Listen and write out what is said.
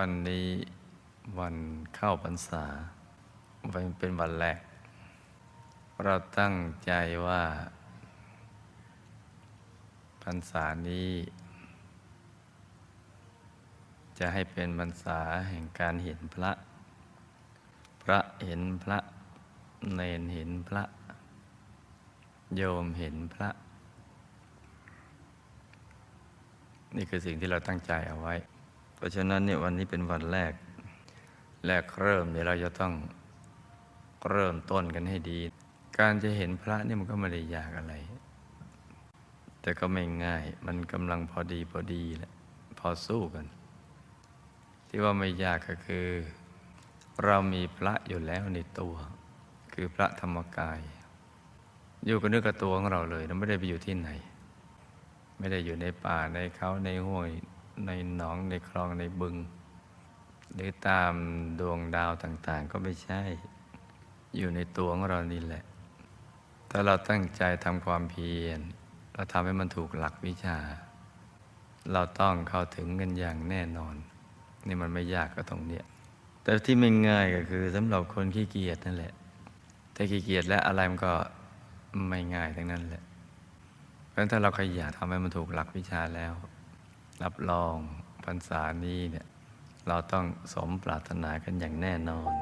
วันนี้วันเข้าพรรษาวันเป็นวันแรก เราตั้งใจว่าพรรษานี้ จะให้เป็นพรรษาแห่งการเห็นพระ พระเห็นพระเนนเห็นพระ โยมเห็นพระ นี่คือสิ่งที่เราตั้งใจเอาไว้ ราะฉะนั้นเนี่ยวันนี้เป็นวันแรก แรกเริ่มเนี่ยเราจะต้องเริ่มต้นกันให้ดี การจะเห็นพระนี่มันก็ไม่ได้ยากอะไร แต่ก็ไม่ง่าย มันกำลังพอดีพอดีแหละพอสู้กัน ที่ว่าไม่ยากก็คือ เรามีพระอยู่แล้วในตัว คือพระธรรมกาย อยู่กับเนื้อกับตัวของเราเลยเราไม่ได้ไปอยู่ที่ไหน ไม่ได้อยู่ในป่าในเขาในห้วย ในหนองในคลองในบึง หรือตามดวงดาวต่างๆ ก็ไม่ใช่ อยู่ในตัวของเรานี่แหละ ถ้าเราตั้งใจทำความเพียรเราทำให้มันถูกหลักวิชา เราต้องเข้าถึงกันอย่างแน่นอน นี่มันไม่ยากก็ตรงเนี้ยแต่ที่ไม่ง่ายก็คือสำหรับคนขี้เกียจนั่นแหละถ้าขี้เกียจแล้วอะไรมันก็ไม่ง่ายทั้งนั้นแหละเพราะฉะนั้นถ้าเราขยันทำให้มันถูกหลักวิชาแล้ว รับรองพรรษานี้เนี่ยเราต้องสมปรารถนากันอย่างแน่นอน